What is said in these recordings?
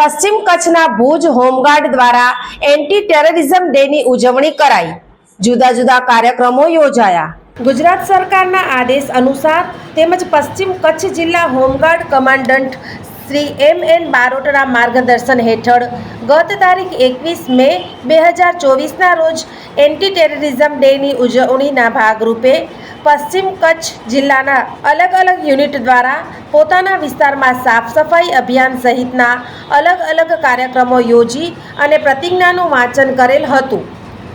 પશ્ચિમ કચ્છના ભુજ હોમગાર્ડ દ્વારા એન્ટી ટેરરિઝમ ડેની ઉજવણી કરાઈ. જુદા જુદા કાર્યક્રમો યોજાયા. ગુજરાત સરકારના આદેશ અનુસાર તેમજ પશ્ચિમ કચ્છ જિલ્લા home guard commandant Shri M N બારોટના માર્ગદર્શન હેઠળ ગત તારીખ એકવીસ મે બે હજાર ચોવીસના રોજ એન્ટી ટેરરિઝમ ડેની ઉજવણીના ભાગરૂપે પશ્ચિમ કચ્છ જિલ્લાના અલગ અલગ યુનિટ દ્વારા પોતાના વિસ્તારમાં સાફ સફાઈ અભિયાન સહિતના અલગ અલગ કાર્યક્રમો યોજી અને પ્રતિજ્ઞાનું વાંચન કરેલ હતું.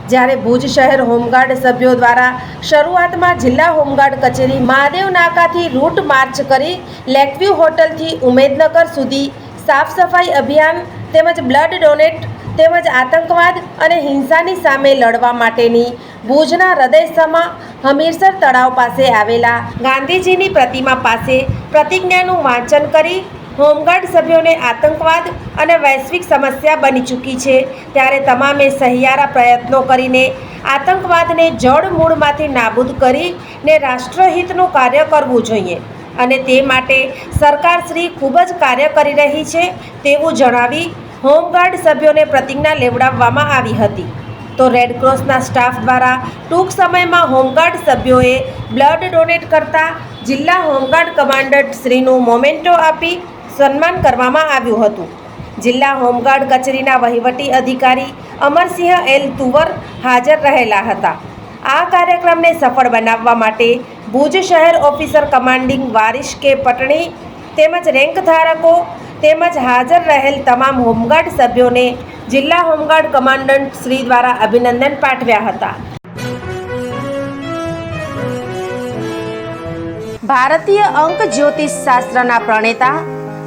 જ્યારે ભુજ શહેર હોમગાર્ડ સભ્યો દ્વારા શરૂઆતમાં જિલ્લા હોમગાર્ડ કચેરી મહાદેવ નાકાથી રૂટ માર્ચ કરી લેકવ્યુ હોટલથી ઉમેદનગર સુધી સાફ સફાઈ અભિયાન તેમજ બ્લડ ડોનેટ તેમજ આતંકવાદ અને હિંસાની સામે લડવા માટેની ભુજના હૃદયસમા હમીરસર તળાવ પાસે આવેલા ગાંધીજીની પ્રતિમા પાસે પ્રતિજ્ઞાનું વાંચન કરી હોમગાર્ડ સભ્યોને આતંકવાદ અને વૈશ્વિક સમસ્યા બની ચૂકી છે. ત્યારે તમામે સહિયારા પ્રયત્નો કરીને આતંકવાદને જડ મૂળમાંથી નાબૂદ કરીને રાષ્ટ્રહિતનું કાર્ય કરવું જોઈએ. અને તે માટે સરકાર શ્રી ખૂબ જ કાર્ય કરી રહી છે તેવું જણાવી હોમગાર્ડ સભ્યોને પ્રતિજ્ઞા લેવડાવવામાં આવી હતી. તો રેડક્રોસના સ્ટાફ દ્વારા ટૂંક સમયમાં હોમગાર્ડ સભ્યોએ બ્લડ ડોનેટ કરતા જિલ્લા હોમગાર્ડ કમાન્ડર શ્રીનું મોમેન્ટો આપી સન્માન કરવામાં આવ્યું હતું. જિલ્લા હોમગાર્ડ કચેરીના વહીવટી અધિકારી અમરસિંહ એલ તુવર હાજર રહેલા હતા. આ કાર્યક્રમને સફળ બનાવવા માટે ભુજ શહેર ઓફિસર કમાન્ડિંગ વારિશ કે પટણી તેમજ રેન્ક ધારકો તેમજ હાજર રહેલ તમામ હોમગાર્ડ સભ્યોને જિલ્લા હોમગાર્ડ કમાન્ડન્ટ શ્રી દ્વારા અભિનંદન પાઠવ્યા હતા. ભારતીય અંક જ્યોતિષ શાસ્ત્રના પ્રણેતા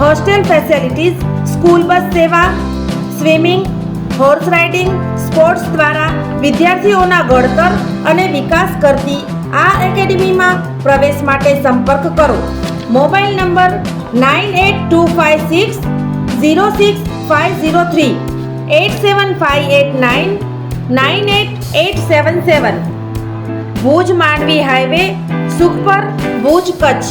હોસ્ટેલ ફેસિલિટીઝ સ્કૂલ બસ સેવા સ્વિમિંગ હોર્સ રાઇડિંગ સ્પોર્ટ્સ દ્વારા વિદ્યાર્થીઓના ઘડતર અને વિકાસ કરતી આ એકેડમીમાં પ્રવેશ માટે સંપર્ક કરો. Mobile number nine eight two five six zero six five zero three, eight seven five eight nine nine eight eight seven seven. Bhuj Mandvi highway, Sukhpar, Bhuj Kutch.